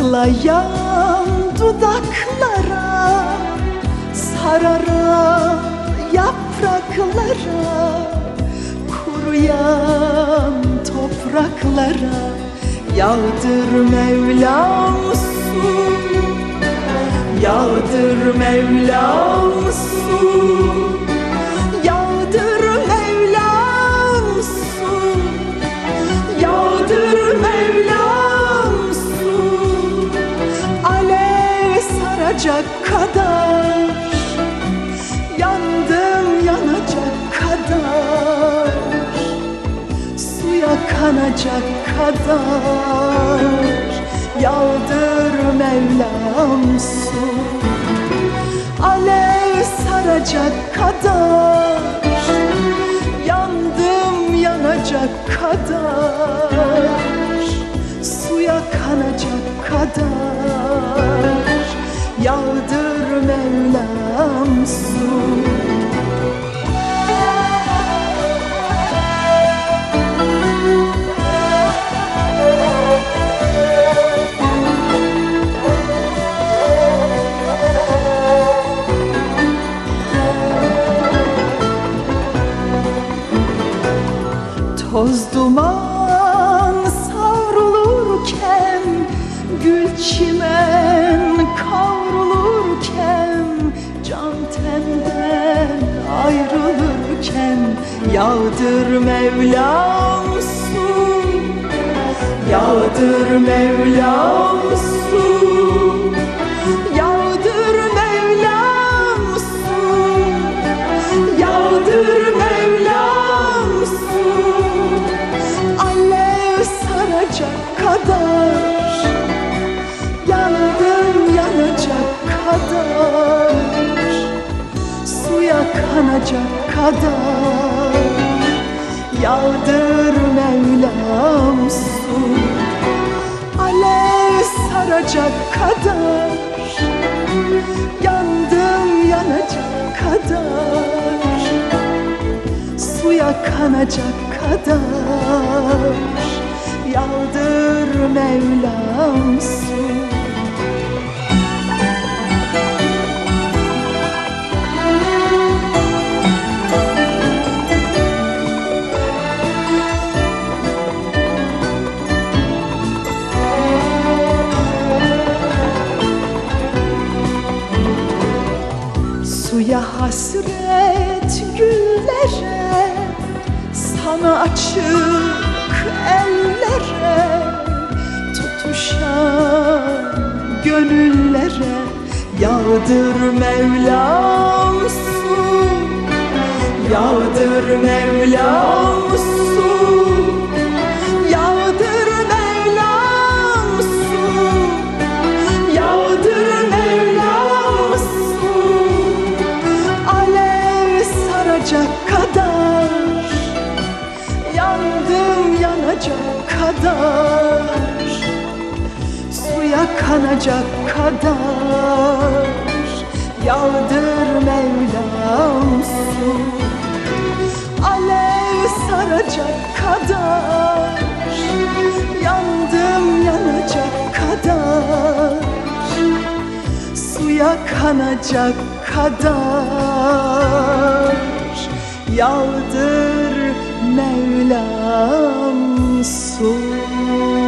Patlayan dudaklara Sararan yapraklara Kuruyan topraklara Yağdır Mevlam su Yağdır Mevlam su saracak kadar Yandım yanacak kadar Suya kanacak kadar. Yağdır Mevlam su Toz duman savrulurken Gül çimen kavrulurken Can tenden ayrılırken Yağdır Mevlam su Yağdır Mevlam su kadar Yağdır Mevlam su. Alev saracak kadar Yandım yanacak kadar Suya kanacak kadar. Yağdır Mevlam Suya hasret güllere Sana açık ellere Tutuşan gönüllere Yağdır Mevlam su Yağdır Mevlam Yanacak kadar Suya kanacak kadar. Yağdır Mevlam su Alev saracak kadar. Yandım yanacak kadar Suya kanacak kadar. Yağdır Mevlam su